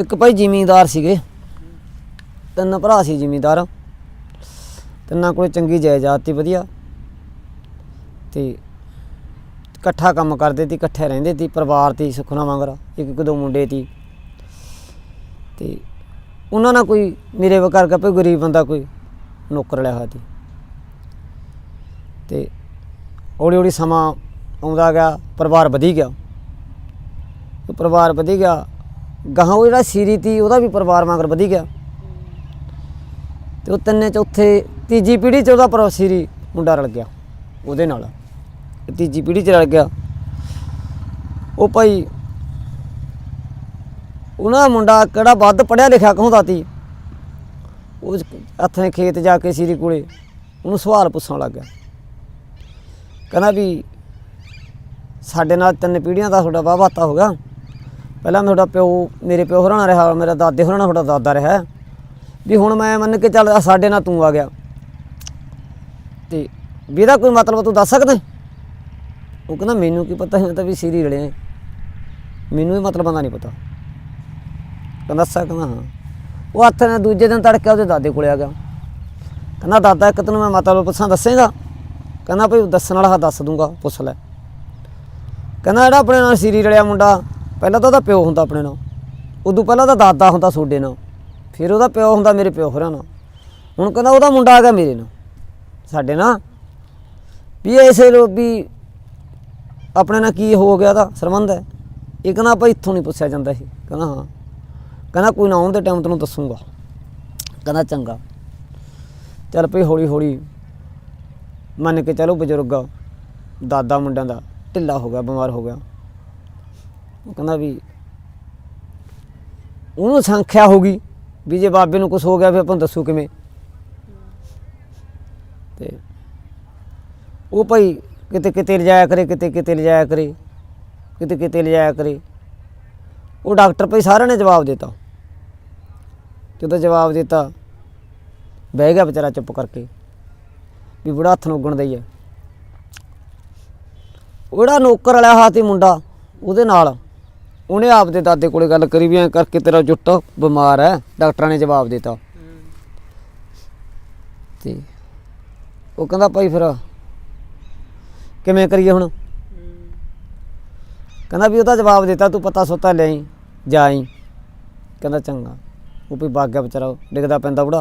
ਇੱਕ ਭਾਈ ਜ਼ਿਮੀਂਦਾਰ ਸੀਗੇ। ਤਿੰਨ ਭਰਾ ਸੀ ਜ਼ਿਮੀਂਦਾਰ। ਤਿੰਨਾਂ ਕੋਲੇ ਚੰਗੀ ਜਾਇਦਾਦ ਤੀ ਵਧੀਆ। ਤੇ ਇਕੱਠਾ ਕੰਮ ਕਰਦੇ ਸੀ, ਇਕੱਠੇ ਰਹਿੰਦੇ ਸੀ, ਪਰਿਵਾਰ ਤੀ ਸੁਖਨਾ ਮੰਗਰਾ ਇੱਕ ਇੱਕ ਦੋ ਮੁੰਡੇ ਤੀ ਤੇ ਉਹਨਾਂ ਨਾਲ ਕੋਈ ਮੇਰੇ ਵਰਗਾ ਕੋਈ ਗਰੀਬ ਬੰਦਾ ਕੋਈ ਨੌਕਰ ਲਿਆ ਹੋਇਆ ਤੀ ਤੇ ਹੌਲੀ ਹੌਲੀ ਸਮਾਂ ਆਉਂਦਾ ਗਿਆ, ਪਰਿਵਾਰ ਵਧੀ ਗਿਆ। ਪਰਿਵਾਰ ਵਧੀ ਗਿਆ ਗਾਹਾਂ ਉਹ ਜਿਹੜਾ ਸੀਰੀ ਤੀ, ਉਹਦਾ ਵੀ ਪਰਿਵਾਰ ਮਗਰ ਵਧੀ ਗਿਆ। ਤੇ ਉਹ ਤਿੰਨੇ ਚੌਥੇ, ਤੀਜੀ ਪੀੜ੍ਹੀ ਚ ਉਹਦਾ ਪਰ ਸੀਰੀ ਮੁੰਡਾ ਰਲ ਗਿਆ, ਉਹਦੇ ਨਾਲ। ਤੀਜੀ ਪੀੜ੍ਹੀ ਚ ਰਲ ਗਿਆ। ਉਹ ਭਾਈ, ਉਹਨਾਂ ਦਾ ਮੁੰਡਾ ਕਿਹੜਾ ਵੱਧ ਪੜਿਆ ਲਿਖਿਆ ਕਹੁੰਦਾ ਤੀ? ਉਹ ਹੱਥਾਂ ਖੇਤ ਜਾ ਕੇ ਸੀਰੀ ਕੋਲੇ, ਉਹਨੂੰ ਸਵਾਲ ਪੁੱਛਣ ਲੱਗ ਗਿਆ। ਕਹਿੰਦਾ ਵੀ ਸਾਡੇ ਨਾਲ ਤਿੰਨ ਪੀੜ੍ਹੀਆਂ ਦਾ ਤੁਹਾਡਾ ਵਾਹ ਵਾਤਾ ਹੋ ਗਿਆ। ਪਹਿਲਾਂ ਤੁਹਾਡਾ ਪਿਓ, ਮੇਰੇ ਪਿਓ ਹੋਰਾਂ ਨਾਲ ਰਿਹਾ, ਮੇਰਾ ਦਾਦੇ ਹੋਰਾਂ ਨਾਲ ਤੁਹਾਡਾ ਦਾਦਾ ਰਿਹਾ। ਵੀ ਹੁਣ ਮੈਂ ਮੰਨ ਕੇ ਚੱਲ ਸਾਡੇ ਨਾਲ ਤੂੰ ਆ ਗਿਆ। ਤੇ ਵੀ ਇਹਦਾ ਕੋਈ ਮਤਲਬ ਤੂੰ ਦੱਸ ਸਕਦਾ? ਉਹ ਕਹਿੰਦਾ, ਮੈਨੂੰ ਕੀ ਪਤਾ ਮੈਂ ਤਾਂ ਵੀ ਸੀਰੀ ਰਲੇ ਮੈਨੂੰ ਇਹ ਮਤਲਬ ਦਾ ਨਹੀਂ ਪਤਾ। ਕਹਿੰਦਾ, ਦੱਸ ਕਹਿੰਦਾ ਹਾਂ। ਉਹ ਹੱਥ ਨੇ ਦੂਜੇ ਦਿਨ ਤੜਕੇ ਉਹਦੇ ਦਾਦੇ ਕੋਲੇ ਆ ਗਿਆ। ਕਹਿੰਦਾ, ਦਾਦਾ, ਇੱਕ ਤੈਨੂੰ ਮੈਂ ਮਤਲਬ ਪੁੱਛਾਂ, ਦੱਸੇਗਾ? ਕਹਿੰਦਾ, ਭਈ, ਦੱਸਣ ਵਾਲਾ ਦੱਸ ਦੂੰਗਾ, ਪੁੱਛ ਲੈ। ਕਹਿੰਦਾ, ਜਿਹੜਾ ਆਪਣੇ ਨਾਲ ਸੀਰੀ ਰਲਿਆ ਮੁੰਡਾ ਪਹਿਲਾਂ ਤਾਂ ਉਹਦਾ ਪਿਓ ਹੁੰਦਾ ਆਪਣੇ ਨਾਲ। ਉਦੋਂ ਪਹਿਲਾਂ ਉਹਦਾ ਦਾਦਾ ਹੁੰਦਾ ਸੋਡੇ ਨਾਲ। ਫਿਰ ਉਹਦਾ ਪਿਓ ਹੁੰਦਾ ਮੇਰੇ ਪਿਓ ਹੋਰਾਂ ਨਾਲ। ਹੁਣ ਕਹਿੰਦਾ ਉਹਦਾ ਮੁੰਡਾ ਆ ਗਿਆ ਮੇਰੇ ਨਾਲ। ਸਾਡੇ ਨਾਲ। ਵੀ ਐਸੇ ਲੋ ਵੀ ਆਪਣੇ ਨਾਲ ਕੀ ਹੋ ਗਿਆ ਦਾ ਸਰਬੰਧ ਹੈ। ਇਹ ਕਹਿੰਦਾ ਭਾਈ ਇੱਥੋਂ ਨਹੀਂ ਪੁੱਛਿਆ ਜਾਂਦਾ ਸੀ ਕਹਿੰਦਾ ਹਾਂ। ਕਹਿੰਦਾ ਕੋਈ ਨਾ ਆਉਣ ਦੇ ਟਾਈਮ ਤੈਨੂੰ ਦੱਸੂਗਾ। ਕਹਿੰਦਾ ਚੰਗਾ। ਚੱਲ ਭਈ ਹੌਲੀ ਹੌਲੀ ਮੰਨ ਕੇ ਚਲੋ ਬਜ਼ੁਰਗ ਦਾਦਾ ਮੁੰਡਿਆਂ ਦਾ ਢਿੱਲਾ ਹੋ ਗਿਆ, ਬਿਮਾਰ ਹੋ ਗਿਆ। ਉਹ ਕਹਿੰਦਾ ਵੀ ਉਹਨੂੰ ਸੰਖਿਆ ਹੋ ਗਈ ਵੀ ਜੇ ਬਾਬੇ ਨੂੰ ਕੁਝ ਹੋ ਗਿਆ ਫਿਰ ਆਪਾਂ ਨੂੰ ਦੱਸੋ ਕਿਵੇਂ। ਤੇ ਉਹ ਭਾਈ ਕਿਤੇ ਕਿਤੇ ਲਿਜਾਇਆ ਕਰੇ, ਕਿਤੇ ਕਿਤੇ ਲਿਜਾਇਆ ਕਰੇ, ਕਿਤੇ ਕਿਤੇ ਲਿਜਾਇਆ ਕਰੇ। ਉਹ ਡਾਕਟਰ ਭਾਈ ਸਾਰਿਆਂ ਨੇ ਜਵਾਬ ਦਿੱਤਾ। ਜਦੋਂ ਜਵਾਬ ਦਿੱਤਾ, ਬਹਿ ਗਿਆ ਵਿਚਾਰਾ ਚੁੱਪ ਕਰਕੇ ਵੀ ਬੁੜਾ ਹੱਥ ਨੂੰ ਉੱਗਣ ਹੀ ਹੈ ਉਹੜਾ ਨੌਕਰ ਵਾਲਾ ਹਾਤੀ ਮੁੰਡਾ ਉਹਦੇ ਨਾਲ ਉਹਨੇ ਆਪਦੇ ਦਾਦੇ ਕੋਲੇ ਗੱਲ ਕਰੀ ਵੀ ਐਂ ਕਰਕੇ ਤੇਰਾ ਜੁੱਟ ਬਿਮਾਰ ਹੈ ਡਾਕਟਰਾਂ ਨੇ ਜਵਾਬ ਦਿੱਤਾ। ਤੇ ਉਹ ਕਹਿੰਦਾ, ਭਾਈ ਫਿਰ ਕਿਵੇਂ ਕਰੀਏ ਹੁਣ? ਕਹਿੰਦਾ ਵੀ ਉਹਦਾ ਜਵਾਬ ਦਿੱਤਾ, ਤੂੰ ਪਤਾ ਸੋਤਾ ਲਈ ਜਾਈ ਕਹਿੰਦਾ, ਚੰਗਾ। ਉਹ ਵੀ ਵਗ ਗਿਆ ਵਿਚਾਰਾ ਡਿੱਗਦਾ ਪੈਂਦਾ ਬੁੜਾ।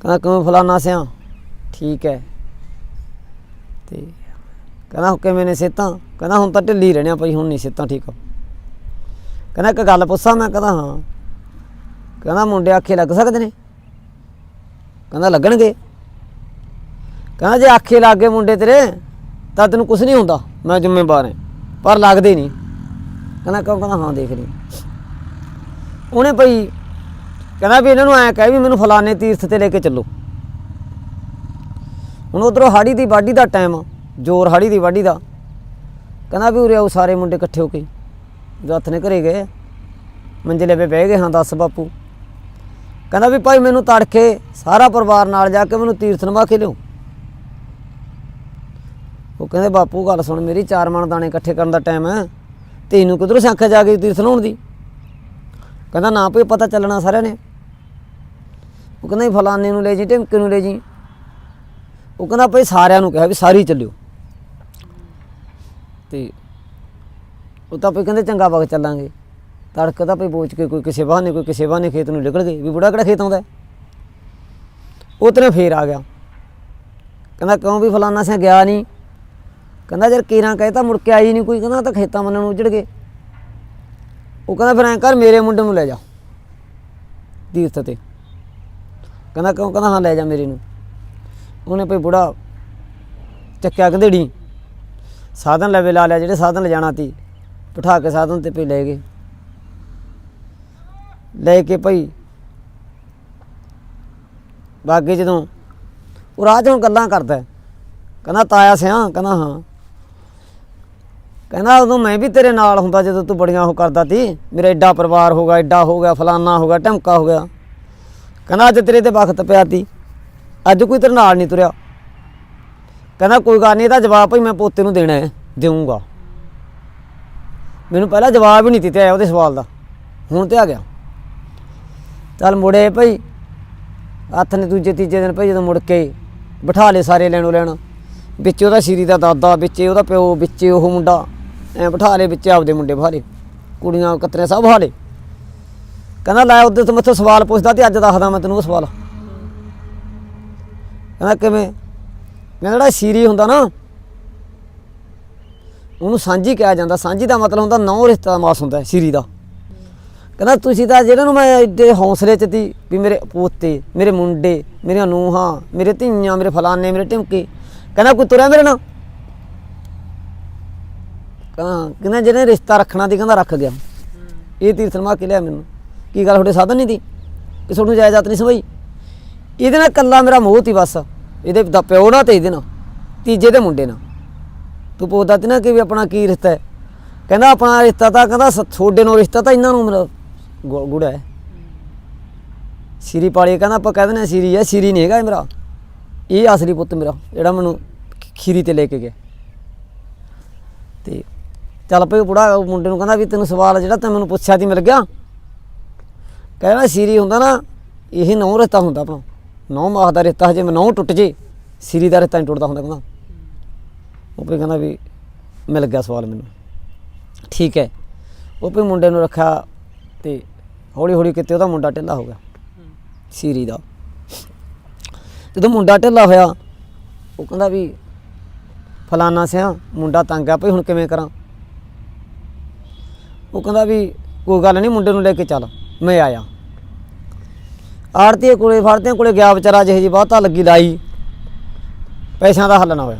ਕਹਿੰਦਾ ਕਿਵੇਂ ਫਲਾਨਾ ਸਿਆ? ਠੀਕ ਹੈ ਤੇ ਕਹਿੰਦਾ, ਕਿਵੇਂ ਨੇ ਸਿਹਤਾਂ? ਕਹਿੰਦਾ, ਹੁਣ ਤਾਂ ਢਿੱਲੀ ਰਹਿਣਿਆ ਭਾਈ, ਹੁਣ ਨਹੀਂ ਸਿਹਤਾਂ ਠੀਕ। ਕਹਿੰਦਾ ਇੱਕ ਗੱਲ ਪੁੱਛਾਂ ਮੈਂ, ਕਹਿੰਦਾ ਹਾਂ। ਕਹਿੰਦਾ ਮੁੰਡੇ ਆਖੇ ਲੱਗ ਸਕਦੇ ਨੇ। ਕਹਿੰਦਾ ਲੱਗਣਗੇ। ਕਹਿੰਦਾ ਜੇ ਆਖੇ ਲੱਗ ਗਏ ਮੁੰਡੇ ਤੇਰੇ, ਤਾਂ ਤੈਨੂੰ ਕੁਝ ਨਹੀਂ ਹੁੰਦਾ, ਮੈਂ ਜ਼ਿੰਮੇਵਾਰ ਹਾਂ, ਪਰ ਲੱਗਦੇ ਨਹੀਂ। ਕਹਿੰਦਾ ਕਿਉਂ ਕਹਿੰਦਾ ਹਾਂ ਦੇਖ ਲਈ। ਉਹਨੇ ਭਈ ਕਹਿੰਦਾ ਵੀ ਇਹਨਾਂ ਨੂੰ ਐਂ ਕਹਿ ਵੀ ਮੈਨੂੰ ਫਲਾਣੇ ਤੀਰਥ ਤੇ ਲੈ ਕੇ ਚੱਲੋ। ਹੁਣ ਉਧਰੋਂ ਹਾੜੀ ਦੀ ਵਾਢੀ ਦਾ ਟਾਈਮ ਆ, ਜੋਰ ਹਾੜੀ ਦੀ ਵਾਢੀ ਦਾ। ਕਹਿੰਦਾ ਵੀ ਉਰੇ ਆਓ ਸਾਰੇ ਮੁੰਡੇ ਇਕੱਠੇ ਹੋ ਕੇ। ਜੋ ਹੱਥ ਨੇ ਘਰੇ ਗਏ, ਮੰਜਲੇ 'ਤੇ ਬਹਿ ਗਏ, ਹਾਂ ਦੱਸ ਬਾਪੂ। ਕਹਿੰਦਾ ਵੀ ਭਾਈ ਮੈਨੂੰ ਤੜਕੇ ਸਾਰਾ ਪਰਿਵਾਰ ਨਾਲ ਜਾ ਕੇ ਮੈਨੂੰ ਤੀਰਥ ਨਵਾ ਕੇ ਲਿਓ ਉਹ ਕਹਿੰਦੇ, ਬਾਪੂ ਗੱਲ ਸੁਣ ਮੇਰੀ, ਚਾਰ ਮਣ ਦਾਣੇ ਇਕੱਠੇ ਕਰਨ ਦਾ ਟਾਈਮ ਹੈ। ਤੈਨੂੰ ਕਿਧਰੋਂ ਸੰਖਿਆ ਜਾ ਕੇ ਤੀਰਥ ਲਾਉਣ ਦੀ? ਕਹਿੰਦਾ, ਨਾ ਭਈ, ਪਤਾ ਚੱਲਣਾ ਸਾਰਿਆਂ ਨੇ। ਉਹ ਕਹਿੰਦਾ ਜੀ ਫਲਾਣੇ ਨੂੰ ਲੈ ਜੀ, ਢਿਮਕੇ ਨੂੰ ਲੈ ਜੀ। ਉਹ ਕਹਿੰਦਾ, ਭਈ ਸਾਰਿਆਂ ਨੂੰ ਕਿਹਾ ਵੀ ਸਾਰੀ ਚੱਲਿਓ। ਤੇ ਉਹ ਤਾਂ ਭਈ ਕਹਿੰਦੇ ਚੰਗਾ ਵਗ ਚੱਲਾਂਗੇ। ਤੜਕ ਤਾਂ ਭਈ ਬੋਚ ਕੇ ਕੋਈ ਕਿਸੇ ਬਹਾਨੇ, ਕੋਈ ਕਿਸੇ ਬਹਾਨੇ ਖੇਤ ਨੂੰ ਨਿਕਲ ਗਏ ਵੀ ਬੁੜਾ ਕਿਹੜਾ ਖੇਤ ਆਉਂਦਾ ਹੈ? ਉਹ ਤਨੇ ਫੇਰ ਆ ਗਿਆ। ਕਹਿੰਦਾ ਕਿਉਂ ਵੀ ਫਲਾਨਾ ਸਿਆ ਗਿਆ ਨਹੀਂ? ਕਹਿੰਦਾ ਯਾਰ ਕੀਰਾਂ ਕਹੇ ਤਾਂ ਮੁੜ ਕੇ ਆਈ ਨਹੀਂ ਕੋਈ, ਕਹਿੰਦਾ ਤਾਂ ਖੇਤਾਂ ਮੰਨਣ ਨੂੰ ਉਜੜ ਗਏ। ਉਹ ਕਹਿੰਦਾ ਫਿਰ ਐਂ ਕਰ, ਮੇਰੇ ਮੁੰਡੇ ਨੂੰ ਲੈ ਜਾ। ਤੀਰਥ ਤੇ। ਕਹਿੰਦਾ ਕਿਉਂ? ਕਹਿੰਦਾ ਹਾਂ ਲੈ ਜਾ ਮੇਰੇ ਨੂੰ। ਉਹਨੇ ਭਈ ਬੁੜਾ ਚੱਕਿਆ ਗੰਧੇੜੀ ਸਾਧਨ ਲਵੇ ਲਾ ਲਿਆ, ਜਿਹੜੇ ਸਾਧਨ ਲਿਜਾਣਾ ਤੀ। ਬਿਠਾ ਕੇ ਸਾਧਨ ਤੇ ਪਈ ਲੈ ਗਏ। ਲੈ ਕੇ ਭਈ ਬਾਗੇ ਜਦੋਂ ਉਹ ਰਾਹ 'ਚ ਹੁਣ ਗੱਲਾਂ ਕਰਦਾ ਕਹਿੰਦਾ ਤਾਇਆ ਸਿਆ, ਕਹਿੰਦਾ ਹਾਂ। ਕਹਿੰਦਾ ਉਦੋਂ ਮੈਂ ਵੀ ਤੇਰੇ ਨਾਲ ਹੁੰਦਾ ਜਦੋਂ ਤੂੰ ਬੜੀਆਂ ਉਹ ਕਰਦਾ ਤੀ, ਮੇਰਾ ਐਡਾ ਪਰਿਵਾਰ ਹੋ ਗਿਆ ਐਡਾ ਹੋ ਗਿਆ, ਫਲਾਨਾ ਹੋ ਗਿਆ, ਢਮਕਾ ਹੋ ਗਿਆ। ਕਹਿੰਦਾ ਅੱਜ ਤੇਰੇ ਤੇ ਵਕਤ ਪਿਆ ਤੀ, ਅੱਜ ਕੋਈ ਤੇਰੇ ਨਾਲ ਨਹੀਂ ਤੁਰਿਆ। ਕਹਿੰਦਾ ਕੋਈ ਗੱਲ ਨਹੀਂ, ਇਹਦਾ ਜਵਾਬ ਭਈ ਮੈਂ ਪੋਤੇ ਨੂੰ ਦੇਣਾ ਹੈ, ਦੇਊਂਗਾ। ਮੈਨੂੰ ਪਹਿਲਾਂ ਜਵਾਬ ਹੀ ਨਹੀਂ ਦਿੱਤੇ ਆਇਆ ਉਹਦੇ ਸਵਾਲ ਦਾ। ਹੁਣ ਤੇ ਆ ਗਿਆ। ਚੱਲ ਮੁੜੇ ਭਾਈ, ਹੱਥ ਨੇ ਦੂਜੇ ਤੀਜੇ ਦਿਨ ਭਾਈ ਜਦੋਂ ਮੁੜ ਕੇ ਬਿਠਾ ਲਏ ਸਾਰੇ ਲੈਣੋ ਲੈਣ। ਵਿੱਚ ਉਹਦਾ ਸ਼ੀਰੀ ਦਾ ਦਾਦਾ, ਵਿੱਚ ਉਹਦਾ ਪਿਓ, ਵਿੱਚ ਉਹ ਮੁੰਡਾ, ਐ ਬਿਠਾ ਲਏ ਵਿੱਚ ਆਪਦੇ ਮੁੰਡੇ ਬਹਾਰੇ ਕੁੜੀਆਂ ਕਤਰੇ ਸਭ ਬਹਾਲੇ ਕਹਿੰਦਾ, ਲੈ ਉਹਦੇ ਤੋਂ ਮੈਥੋਂ ਸਵਾਲ ਪੁੱਛਦਾ ਤੇ ਅੱਜ ਦੱਸਦਾ ਮੈਂ ਤੈਨੂੰ ਉਹ ਸਵਾਲ। ਕਹਿੰਦਾ, ਕਿਵੇਂ? ਕਹਿੰਦਾ ਜਿਹੜਾ ਸ਼ੀਰੀ ਹੁੰਦਾ ਨਾ ਉਹਨੂੰ ਸਾਂਝੀ ਕਿਹਾ ਜਾਂਦਾ। ਸਾਂਝੀ ਦਾ ਮਤਲਬ ਹੁੰਦਾ ਨੌ ਰਿਸ਼ਤਾ ਮਾਸ ਹੁੰਦਾ ਹੈ, ਸ਼ੀਰੀ ਦਾ। ਕਹਿੰਦਾ, ਤੁਸੀਂ ਤਾਂ ਜਿਹੜਾ ਨੂੰ ਮੈਂ ਏਡੇ ਹੌਸਲੇ ਚ ਤੀ ਵੀ ਮੇਰੇ ਪੋਤੇ, ਮੇਰੇ ਮੁੰਡੇ, ਮੇਰੀਆਂ ਨੂੰਹਾਂ, ਮੇਰੇ ਧੀਆਂ, ਮੇਰੇ ਫਲਾਨੇ ਮੇਰੇ ਢਿਮਕੇ, ਕਹਿੰਦਾ, ਕੋਈ ਤੁਰਿਆ ਮੇਰੇ ਨਾਲ? ਕਹਿੰਦਾ ਕਹਿੰਦਾ, ਜਿਹਨੇ ਰਿਸ਼ਤਾ ਰੱਖਣਾ ਦੀ ਕਹਿੰਦਾ ਰੱਖ ਗਿਆ। ਇਹ ਤੀਰਥ ਮਾ ਕੇ ਲਿਆ ਮੈਨੂੰ। ਕੀ ਗੱਲ ਤੁਹਾਡੇ ਸਾਧਨ ਨਹੀਂ ਦੀ ਕਿ ਤੁਹਾਨੂੰ ਜਾਇਦਾਦ ਨਹੀਂ ਸਮਝੀ ਇਹਦੇ ਨਾਲ ਕੱਲਾ ਮੇਰਾ ਮੋਹ ਤੀ ਬਸ। ਇਹਦੇ ਦਾ ਪਿਓ ਨਾਲ ਤੇ ਇਹਦੇ ਨਾਲ, ਤੀਜੇ ਦੇ ਮੁੰਡੇ ਨਾਲ। ਤੂੰ ਪੁੱਛਦਾ ਤੀ ਨਾ ਕਿ ਵੀ ਆਪਣਾ ਕੀ ਰਿਸ਼ਤਾ ਹੈ। ਕਹਿੰਦਾ ਆਪਣਾ ਰਿਸ਼ਤਾ ਤਾਂ ਕਹਿੰਦਾ ਸ- ਤੁਹਾਡੇ ਨਾਲ ਰਿਸ਼ਤਾ ਤਾਂ ਇਹਨਾਂ ਨੂੰ ਮੇਰਾ ਗੁ- ਗੁੜਾ ਹੈ। ਸਿਰੀ ਪਾਲੀ ਕਹਿੰਦਾ ਆਪਾਂ ਕਹਿ ਦਿੰਦੇ ਹਾਂ ਸਿਰੀ ਹੈ, ਸਿਰੀ ਨਹੀਂ ਹੈਗਾ ਇਹ ਮੇਰਾ। ਇਹ ਅਸਲੀ ਪੁੱਤ ਮੇਰਾ, ਜਿਹੜਾ ਮੈਨੂੰ ਖ- ਖੀਰੀ ਤੇ ਲੈ ਕੇ ਗਿਆ। ਤੇ ਚੱਲ ਪਈ ਬੁੜਾ ਮੁੰਡੇ ਨੂੰ ਕਹਿੰਦਾ ਵੀ ਤੈਨੂੰ ਸਵਾਲ ਜਿਹੜਾ ਤੈਨੂੰ ਮੈਨੂੰ ਪੁੱਛਿਆ ਸੀ ਮਿਲ ਗਿਆ। ਕਹਿੰਦਾ ਸਿਰੀ ਹੁੰਦਾ ਨਾ, ਇਹ ਨੌ ਰਿਸ਼ਤਾ ਹੁੰਦਾ ਆਪਣਾ। ਨੌ ਮਾਹ ਦਾ ਰਿਸ਼ਤਾ ਜੇ ਮੈਂ ਨੌ ਟੁੱਟ ਜੇ, ਸਿਰੀ ਦਾ ਰਿਸ਼ਤਾ ਨਹੀਂ ਟੁੱਟਦਾ ਹੁੰਦਾ ਕਹਿੰਦਾ। ਉਹ ਵੀ ਕਹਿੰਦਾ ਵੀ ਮਿਲ ਗਿਆ ਸਵਾਲ ਮੈਨੂੰ। ਠੀਕ ਹੈ। ਉਹ ਵੀ ਮੁੰਡੇ ਨੂੰ ਰੱਖਿਆ ਤੇ ਹੌਲੀ ਹੌਲੀ ਕਿਤੇ ਉਹਦਾ ਮੁੰਡਾ ਢਿੱਲਾ ਹੋ ਗਿਆ। ਸੀਰੀ ਦਾ। ਜਦੋਂ ਮੁੰਡਾ ਢਿੱਲਾ ਹੋਇਆ, ਉਹ ਕਹਿੰਦਾ ਵੀ ਫਲਾਨਾ ਸਿਆ, ਮੁੰਡਾ ਤੰਗ ਆ ਭਈ ਹੁਣ ਕਿਵੇਂ ਕਰਾਂ? ਉਹ ਕਹਿੰਦਾ ਵੀ ਕੋਈ ਗੱਲ ਨਹੀਂ, ਮੁੰਡੇ ਨੂੰ ਲੈ ਕੇ ਚੱਲ, ਮੈਂ ਆਇਆ। ਆੜਤੀ ਕੋਲੇ ਫੜਦਿਆਂ ਕੋਲੇ ਗਿਆ ਵਿਚਾਰਾ, ਜਿਹੇ ਜੀ ਬਹੁਤਾ ਲੱਗੀ ਲਾਈ। ਪੈਸਿਆਂ ਦਾ ਹੱਲ ਨਾ ਹੋਇਆ।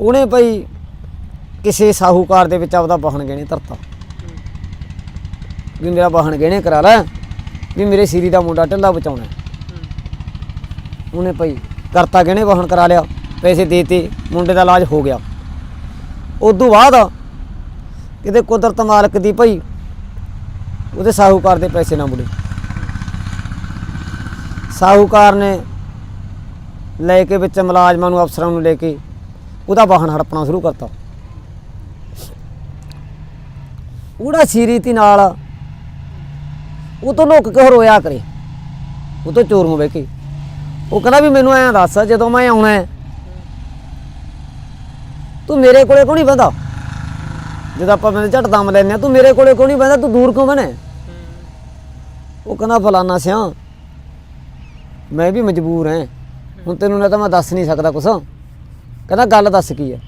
ਉਹਨੇ ਭਾਈ ਕਿਸੇ ਸਾਹੂਕਾਰ ਦੇ ਵਿੱਚ ਆਪਦਾ ਵਾਹਣ ਗਹਿਣੇ ਧਰਤਾ। ਵੀ ਮੇਰਾ ਵਾਹਣ ਗਹਿਣੇ ਕਰਾ ਲੈ, ਵੀ ਮੇਰੇ ਸੀਰੀ ਦਾ ਮੁੰਡਾ ਢਿੱਲਾ ਬਚਾਉਣਾ। ਉਹਨੇ ਭਾਈ ਕਰਤਾ ਗਹਿਣੇ ਵਾਹਣ ਕਰਾ ਲਿਆ, ਪੈਸੇ ਦੇਤੇ ਮੁੰਡੇ ਦਾ ਇਲਾਜ ਹੋ ਗਿਆ। ਉਦੋਂ ਬਾਅਦ ਕਿਤੇ ਕੁਦਰਤ ਮਾਲਕ ਦੀ ਭਈ ਉਹਦੇ ਸਾਹੂਕਾਰ ਦੇ ਪੈਸੇ ਨਾ ਮੁੜੇ। ਸਾਹੂਕਾਰ ਨੇ ਲੈ ਕੇ ਵਿੱਚ ਮੁਲਾਜ਼ਮਾਂ ਨੂੰ ਅਫਸਰਾਂ ਨੂੰ ਲੈ ਕੇ ਉਹਦਾ ਵਾਹਨ ਹੜਪਣਾ ਸ਼ੁਰੂ ਕਰਤਾ। ਉਹਦਾ ਸੀਰੀਤੀ ਨਾਲ ਉਹ ਤੋਂ ਲੋਕ ਕੇ ਰੋਇਆ ਕਰੇ? ਉਹ ਤੋਂ ਚੋਰ ਨੂੰ ਵੇਖੇ ਉਹ ਕਹਿੰਦਾ ਵੀ ਮੈਨੂੰ ਐਂ ਦੱਸ, ਜਦੋਂ ਮੈਂ ਆਉਣਾ ਤੂੰ ਮੇਰੇ ਕੋਲੇ ਕਿਉਂ ਨਹੀਂ ਬੰਦਾ ਜਦੋਂ ਆਪਾਂ ਮੈਨੂੰ ਝਟ ਦਮ ਲੈਨੇ ਆ ਤੂੰ ਮੇਰੇ ਕੋਲੇ ਕਿਉਂ ਨਹੀਂ ਬੰਦਾ ਤੂੰ ਦੂਰ ਕਿਉਂ ਬਣੇ ਉਹ ਕਹਿੰਦਾ, ਫਲਾਨਾ ਸਿਆ, ਮੈਂ ਵੀ ਮਜਬੂਰ ਹਾਂ। ਹੁਣ ਤੈਨੂੰ ਨਾ ਤਾਂ ਮੈਂ ਦੱਸ ਨਹੀਂ ਸਕਦਾ ਕੁਛ। ਕਹਿੰਦਾ, ਗੱਲ ਦੱਸ ਕੀ ਹੈ?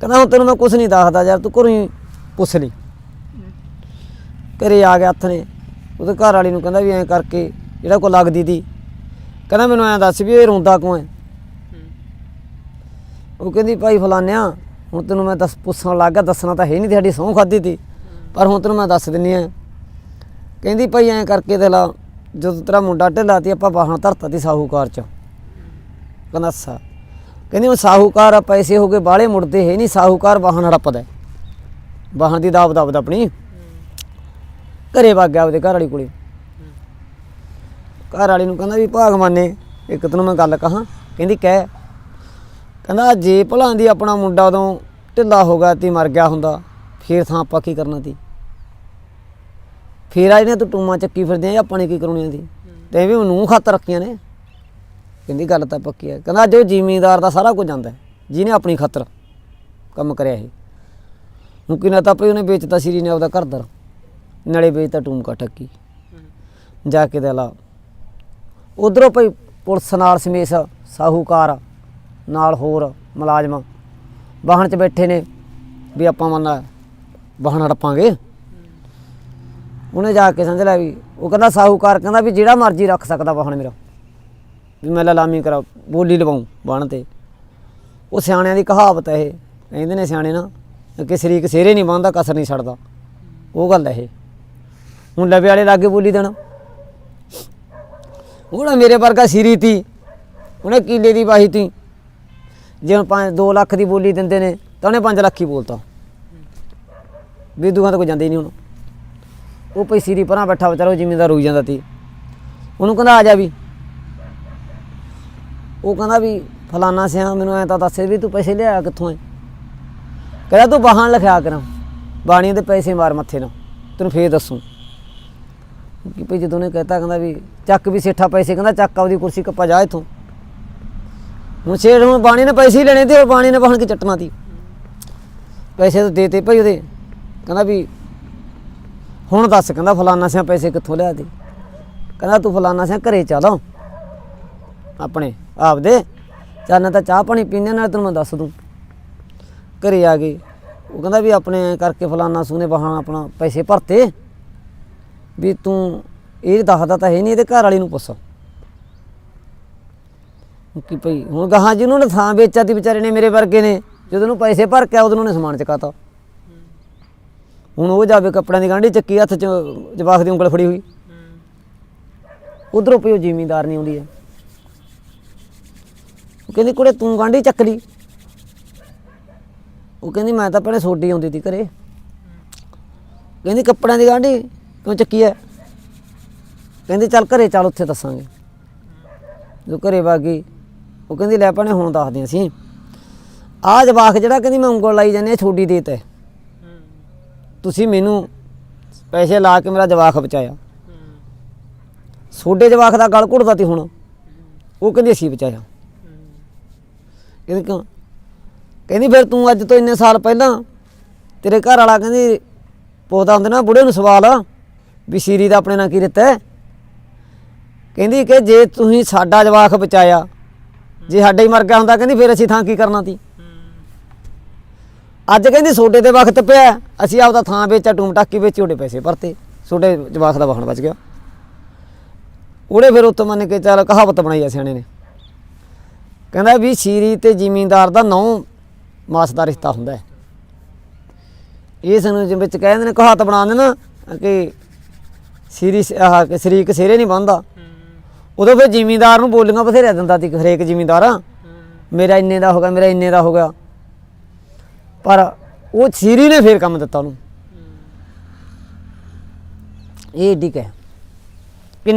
ਕਹਿੰਦਾ, ਹੁਣ ਤੈਨੂੰ ਮੈਂ ਕੁਛ ਨਹੀਂ ਦੱਸਦਾ ਯਾਰ, ਤੂੰ ਘਰੋਂ ਹੀ ਪੁੱਛ ਲਈ। ਘਰੇ ਆ ਗਿਆ ਹੱਥ ਨੇ, ਉਹਦੇ ਘਰ ਵਾਲੀ ਨੂੰ ਕਹਿੰਦਾ ਵੀ ਐਂ ਕਰਕੇ, ਜਿਹੜਾ ਕੋ ਲੱਗਦੀ ਤੀ। ਕਹਿੰਦਾ, ਮੈਨੂੰ ਐਂ ਦੱਸ ਵੀ ਇਹ ਰੋਂਦਾ ਕਿਉਂ ਹੈ? ਉਹ ਕਹਿੰਦੀ, ਭਾਈ ਫਲਾਨਿਆ ਹੁਣ ਤੈਨੂੰ ਮੈਂ ਦੱਸ, ਪੁੱਛਣ ਲੱਗਾ ਦੱਸਣਾ ਤਾਂ ਹੈ ਨਹੀਂ ਤੁਹਾਡੀ ਸਹੁੰ ਖਾਦੀ ਤੀ, ਪਰ ਹੁਣ ਤੈਨੂੰ ਮੈਂ ਦੱਸ ਦਿੰਨੀ ਆ। ਕਹਿੰਦੀ, ਭਾਈ ਐਂ ਕਰਕੇ ਤੇ ਲਾ, ਜਦੋਂ ਤੇਰਾ ਮੁੰਡਾ ਢਿੱਲਾ ਤੀ, ਆਪਾਂ ਵਾਹਣ ਧਰਤਾ ਤੀ ਸਾਹੂਕਾਰ ਚ। ਕਹਿੰਦਾ, ਅੱਛਾ। ਕਹਿੰਦੀ ਉਹ ਸਾਹੂਕਾਰ ਆ, ਪੈਸੇ ਹੋ ਗਏ, ਬਾਹਲੇ ਮੁੜਦੇ ਹੈ ਨਹੀਂ, ਸਾਹੂਕਾਰ ਵਾਹਣ ਹੜਪਦਾ ਹੈ। ਵਾਹਣ ਦੀ ਦਾਬ ਦਾਬ ਆਪਣੀ। ਘਰੇ ਵਗ ਗਿਆ ਉਹਦੇ ਘਰ ਵਾਲੀ ਕੋਲੇ। ਘਰ ਵਾਲੀ ਨੂੰ ਕਹਿੰਦਾ ਵੀ ਭਾਗਮਾਨੇ ਇੱਕ ਤੈਨੂੰ ਮੈਂ ਗੱਲ ਕਹਾਂ, ਕਹਿੰਦੀ ਕਹਿ। ਕਹਿੰਦਾ ਜੇ ਭਲਾਂ ਦੀ ਆਪਣਾ ਮੁੰਡਾ ਉਦੋਂ ਢਿੱਲਾ ਹੋ ਗਿਆ ਤੇ ਮਰ ਗਿਆ ਹੁੰਦਾ, ਫੇਰ ਥਾਂ ਆਪਾਂ ਕੀ ਕਰਨਾ ਤੀ? ਫੇਰ ਆ ਜਿਹੜੀਆਂ ਤੂੰ ਟੂਮਾਂ ਚੱਕੀ ਫਿਰਦੇ ਆ ਆਪਾਂ ਨੇ ਕੀ ਕਰਾਉਣੀਆਂ ਸੀ ਤੇ ਵੀ ਨੂੰ ਖਾਤਰ ਰੱਖੀਆਂ ਨੇ। ਕਹਿੰਦੀ ਗੱਲ ਤਾਂ ਪੱਕੀ ਹੈ ਕਹਿੰਦਾ ਜੋ ਜ਼ਿਮੀਂਦਾਰ ਦਾ ਸਾਰਾ ਕੁਝ ਜਾਂਦਾ ਜਿਹਨੇ ਆਪਣੀ ਖਾਤਰ ਕੰਮ ਕਰਿਆ ਇਹ। ਹੁਣ ਕਿਨਾ ਤਾਂ ਪਈ ਉਹਨੇ ਵੇਚਤਾ ਸ਼੍ਰੀ ਨੇ ਆਪਦਾ ਘਰ ਦਰ ਨਾਲੇ ਵੇਚਤਾ ਟੂਮਕਾ ਠੱਕੀ ਜਾ ਕੇ ਦੇ ਲਾ। ਉਧਰੋਂ ਭਈ ਪੁਲਿਸ ਨਾਲ ਸਮੇਸ ਸਾਹੂਕਾਰ ਨਾਲ ਹੋਰ ਮੁਲਾਜ਼ਮ ਵਾਹਨ 'ਚ ਬੈਠੇ ਨੇ ਵੀ ਆਪਾਂ ਮੰਨ ਵਾਹਨ ਹੜਪਾਂਗੇ। ਉਹਨੇ ਜਾ ਕੇ ਸਮਝ ਲਿਆ ਵੀ, ਉਹ ਕਹਿੰਦਾ ਸਾਹੂਕਾਰ ਕਹਿੰਦਾ ਵੀ ਜਿਹੜਾ ਮਰਜ਼ੀ ਰੱਖ ਸਕਦਾ ਵਾਹਨ ਮੇਰਾ। ਵੀ ਮੈਂ ਲਾਮੀ ਕਰਾ, ਬੋਲੀ ਲਵਾਉਂ ਬਣ ਤੇ। ਉਹ ਸਿਆਣਿਆਂ ਦੀ ਕਹਾਵਤ ਹੈ ਇਹ। ਕਹਿੰਦੇ ਨੇ ਸਿਆਣੇ ਨਾ ਕਿ ਸ਼ਰੀਕ ਸਿਹਰੇ ਨਹੀਂ ਬੰਦਾ ਕਸਰ ਨਹੀਂ ਛੱਡਦਾ। ਉਹ ਗੱਲ ਹੈ ਇਹ। ਹੁਣ ਲਵੇ ਵਾਲੇ ਲਾਗੇ ਬੋਲੀ ਦੇਣਾ। ਉਹਦਾ ਮੇਰੇ ਵਰਗਾ ਸਿਰੀ ਤੀ। ਉਹਨੇ ਕਿੱਲੇ ਦੀ ਵਾਹੀ ਤੀ। ਜੇ ਹੁਣ 5 2 ਲੱਖ ਦੀ ਬੋਲੀ ਦਿੰਦੇ ਨੇ, ਤਾਂ ਉਹਨੇ 5 ਲੱਖ ਹੀ ਬੋਲਤਾ। ਵੀ ਦੁਕਾਨ ਤਾਂ ਕੋਈ ਜਾਂਦੇ ਨਹੀਂ ਹੁਣ। ਉਹ ਪਈ ਸਿਰੀ ਪਰਾਂ ਬੈਠਾ, ਵਿਚਾਰਾ ਉਹ ਜ਼ਿਮੀਂਦਾਰ ਰੋਈ ਜਾਂਦਾ ਤੀ। ਉਹਨੂੰ ਕਹਿੰਦਾ ਆ ਜਾ ਵੀ। ਉਹ ਕਹਿੰਦਾ ਵੀ ਫਲਾਨਾ ਸਿਆ ਮੈਨੂੰ ਐ ਤਾਂ ਦੱਸੇ ਵੀ ਤੂੰ ਪੈਸੇ ਲਿਆ ਕਿੱਥੋਂ ਐ? ਕਹਿੰਦਾ ਤੂੰ ਬਾਹਾਂ ਲਿਖਿਆ ਕਰਾਂ, ਬਾਣੀਆਂ ਦੇ ਪੈਸੇ ਮਾਰ ਮੱਥੇ ਨਾਲ, ਤੈਨੂੰ ਫੇਰ ਦੱਸੂ। ਕਿ ਭਈ ਜਦੋਂ ਨੇ ਕਹਿਤਾ, ਕਹਿੰਦਾ ਵੀ ਚੱਕ ਵੀ ਸੇਠਾ ਪੈਸੇ, ਕਹਿੰਦਾ ਚੱਕ ਆਪਦੀ ਕੁਰਸੀ ਕੱਪਾ ਜਾ ਇੱਥੋਂ। ਹੁਣ ਸੇਠ ਹੁਣ ਬਾਣੀ ਨੇ ਪੈਸੇ ਹੀ ਲੈਣੇ ਤੇ ਉਹ ਬਾਣੀ ਨੇ ਬਹਣ ਕੇ ਚੱਟਣਾ ਤੀ। ਪੈਸੇ ਤਾਂ ਦੇਤੇ ਭਾਈ ਉਹਦੇ। ਕਹਿੰਦਾ ਵੀ ਹੁਣ ਦੱਸ, ਕਹਿੰਦਾ ਫਲਾਨਾ ਸਿਆ ਪੈਸੇ ਕਿੱਥੋਂ ਲਿਆ ਦੇ? ਕਹਿੰਦਾ ਤੂੰ ਫਲਾਨਾ ਸਿਆ ਘਰੇ ਚੱਲ। ਆਪਣੇ ਆਪਦੇ ਚੱਲ ਨਾ ਤਾਂ ਚਾਹ ਪਾਣੀ ਪੀਂਦੇ ਨਾਲ ਤੈਨੂੰ ਮੈਂ ਦੱਸ ਦੂੰ। ਘਰੇ ਆ ਗਏ ਉਹ ਕਹਿੰਦਾ ਵੀ ਆਪਣੇ ਕਰਕੇ ਫਲਾਨਾ ਸੂਨੇ ਬਹਾਨਾ ਆਪਣਾ ਪੈਸੇ ਭਰਤੇ। ਵੀ ਤੂੰ ਇਹ ਦੱਸਦਾ ਤਾਂ ਹੈ ਨਹੀਂ ਇਹਦੇ ਘਰ ਵਾਲੀ ਨੂੰ ਪੁੱਛ। ਕਿ ਭਈ ਹੁਣ ਗਾਹਾਂ ਜਿਹਨੂੰ ਨੇ ਥਾਂ ਵੇਚਿਆ ਤੀ ਵਿਚਾਰੇ ਨੇ ਮੇਰੇ ਵਰਗੇ ਨੇ। ਜਦੋਂ ਉਹਨੂੰ ਪੈਸੇ ਭਰ ਕੇ ਉਦੋਂ ਉਹਨੇ ਸਮਾਨ ਚਕਾਤਾ। ਹੁਣ ਉਹ ਜਾਵੇ ਕੱਪੜਿਆਂ ਦੀ ਗਾਂਢੀ ਚੱਕੀ ਹੱਥ 'ਚ ਜਵਾਖ ਦੀ ਉਂਗਲ ਫੜੀ ਹੋਈ। ਉਧਰੋਂ ਪਈ ਉਹ ਜ਼ਿਮੀਂਦਾਰ ਨਹੀਂ ਆਉਂਦੀ ਹੈ। ਕਹਿੰਦੀ ਕੁੜੇ ਤੂੰ ਗਾਂਢੀ ਚੱਕ ਲਈ। ਉਹ ਕਹਿੰਦੀ ਮੈਂ ਤਾਂ ਪਹਿਲੇ ਸੋਡੀ ਆਉਂਦੀ ਤੀ ਘਰੇ। ਕਹਿੰਦੀ ਕੱਪੜਿਆਂ ਦੀ ਗਾਂਢੀ ਕਿਉਂ ਚੱਕੀ ਐ? ਕਹਿੰਦੀ ਚੱਲ ਘਰੇ ਚੱਲ ਉੱਥੇ ਦੱਸਾਂਗੇ। ਜੋ ਘਰੇ ਵਾਗੀ ਉਹ ਕਹਿੰਦੀ ਲੈ ਭੈਣੇ ਹੁਣ ਦੱਸਦੇ ਅਸੀਂ। ਆਹ ਜਵਾਕ ਜਿਹੜਾ ਕਹਿੰਦੀ ਮੈਂ ਉਂਗਲ ਲਾਈ ਜਾਂਦੀ ਛੋਡੀ ਦੇ ਤੇ ਤੁਸੀਂ ਮੈਨੂੰ ਪੈਸੇ ਲਾ ਕੇ ਮੇਰਾ ਜਵਾਕ ਬਚਾਇਆ। ਛੋਡੇ ਜਵਾਕ ਦਾ ਗਲ ਘੁੱਟਦਾ ਤੀ ਹੁਣ। ਉਹ ਕਹਿੰਦੀ ਅਸੀਂ ਬਚਾਇਆ। ਕਹਿੰਦੀ ਕਿਉਂ? ਕਹਿੰਦੀ ਫਿਰ ਤੂੰ ਅੱਜ ਤੋਂ ਇੰਨੇ ਸਾਲ ਪਹਿਲਾਂ ਤੇਰੇ ਘਰ ਵਾਲਾ ਕਹਿੰਦੀ ਪੁੱਛਦਾ ਹੁੰਦਾ ਨਾ ਬੁੜੇ ਨੂੰ ਸਵਾਲ ਵੀ ਸੀਰੀ ਦਾ ਆਪਣੇ ਨਾਲ ਕੀ ਦਿੱਤਾ ਕਹਿੰਦੀ ਕਿ ਜੇ ਤੁਸੀਂ ਸਾਡਾ ਜਵਾਕ ਬਚਾਇਆ, ਜੇ ਸਾਡਾ ਹੀ ਮਰ ਗਿਆ ਹੁੰਦਾ, ਕਹਿੰਦੀ ਫਿਰ ਅਸੀਂ ਥਾਂ ਕੀ ਕਰਨਾ ਸੀ? ਅੱਜ ਕਹਿੰਦੀ ਸੋਡੇ ਤੇ ਵਕਤ ਪਿਆ ਅਸੀਂ ਆਪਦਾ ਥਾਂ ਵੇਚਿਆ, ਟੂਮ ਟਾਕੀ ਵੇਚੀ, ਉਹਦੇ ਪੈਸੇ ਭਰਤੇ, ਸੋਡੇ ਜਵਾਕ ਦਾ ਵਾਹਣ ਬਚ ਗਿਆ। ਉਹਨੇ ਫਿਰ ਉੱਤੋਂ ਮੰਨ ਕੇ ਚੱਲ ਕਹਾਵਤ ਬਣਾਈ ਆ ਸਿਆਣੇ ਨੇ। ਕਹਿੰਦਾ ਵੀ ਸੀਰੀ ਤੇ ਜ਼ਿਮੀਂਦਾਰ ਦਾ ਨੌ ਮਾਸ ਦਾ ਰਿਸ਼ਤਾ ਹੁੰਦਾ ਹੈ। ਇਸ ਨੂੰ ਜਿਵੇਂ ਵਿੱਚ ਕਹਿੰਦੇ ਨੇ ਕਹਾਤ ਬਣਾ ਦੇਣਾ ਕਿ ਸੀਰੀ ਆਹ ਕਿ ਸ਼ਰੀਕ ਸਿਰੇ ਨਹੀਂ ਬੰਦਾ ਉਦੋਂ ਫਿਰ ਜ਼ਿਮੀਂਦਾਰ ਨੂੰ ਬੋਲੀਆਂ ਬਥੇਰੇ ਦਿੰਦਾ ਸੀ ਹਰੇਕ ਜ਼ਿਮੀਂਦਾਰ, ਮੇਰਾ ਇੰਨੇ ਦਾ ਹੋ ਗਿਆ, ਮੇਰਾ ਇੰਨੇ ਦਾ ਹੋ ਗਿਆ। ਪਰ ਉਹ ਸੀਰੀ ਨੇ ਫੇਰ ਕੰਮ ਦਿੱਤਾ ਉਹਨੂੰ। ਇਹ ਏਡੀ ਕੁ ਹੈ।